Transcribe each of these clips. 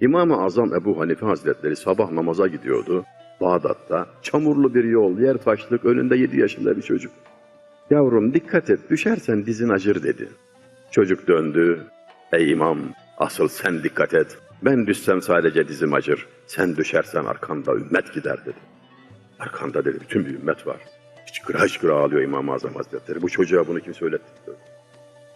İmam-ı Azam Ebu Hanife Hazretleri sabah namaza gidiyordu. Bağdat'ta çamurlu bir yol, yer taşlık, önünde 7 yaşında bir çocuk. Yavrum dikkat et, düşersen dizin acır dedi. Çocuk döndü. Ey imam, asıl sen dikkat et. Ben düşsem sadece dizim acır. Sen düşersen arkanda ümmet gider dedi. Arkanda dedi bütün bir ümmet var. Hıçkıra hıçkıra ağlıyor İmam-ı Azam Hazretleri. Bu çocuğa bunu kim söyletti?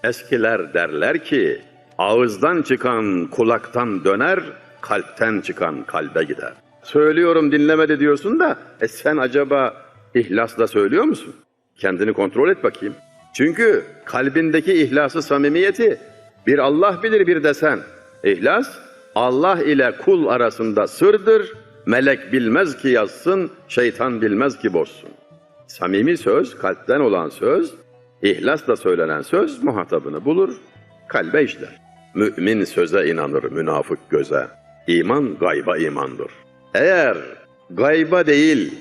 Eskiler derler ki ağızdan çıkan kulaktan döner, kalpten çıkan kalbe gider. Söylüyorum dinlemedi diyorsun da e sen acaba ihlasla söylüyor musun? Kendini kontrol et bakayım. Çünkü kalbindeki ihlası samimiyeti bir Allah bilir bir de sen. İhlas Allah ile kul arasında sırdır. Melek bilmez ki yazsın, şeytan bilmez ki bozsun. Samimi söz, kalpten olan söz, ihlasla söylenen söz muhatabını bulur, kalbe işler. Mümin söze inanır, münafık göze. İman gayba imandır. Eğer gayba değil,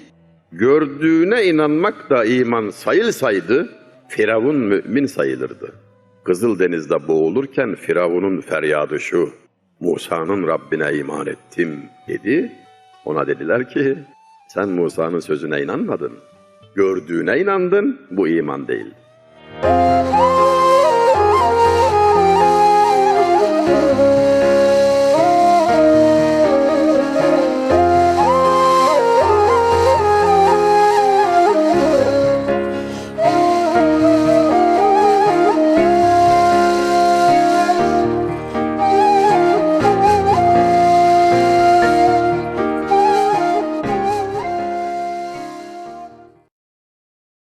gördüğüne inanmak da iman sayılsaydı, Firavun mümin sayılırdı. Kızıldeniz'de boğulurken Firavun'un feryadı şu, Musa'nın Rabbine iman ettim dedi. Ona dediler ki, sen Musa'nın sözüne inanmadın. Gördüğüne inandın, bu iman değil.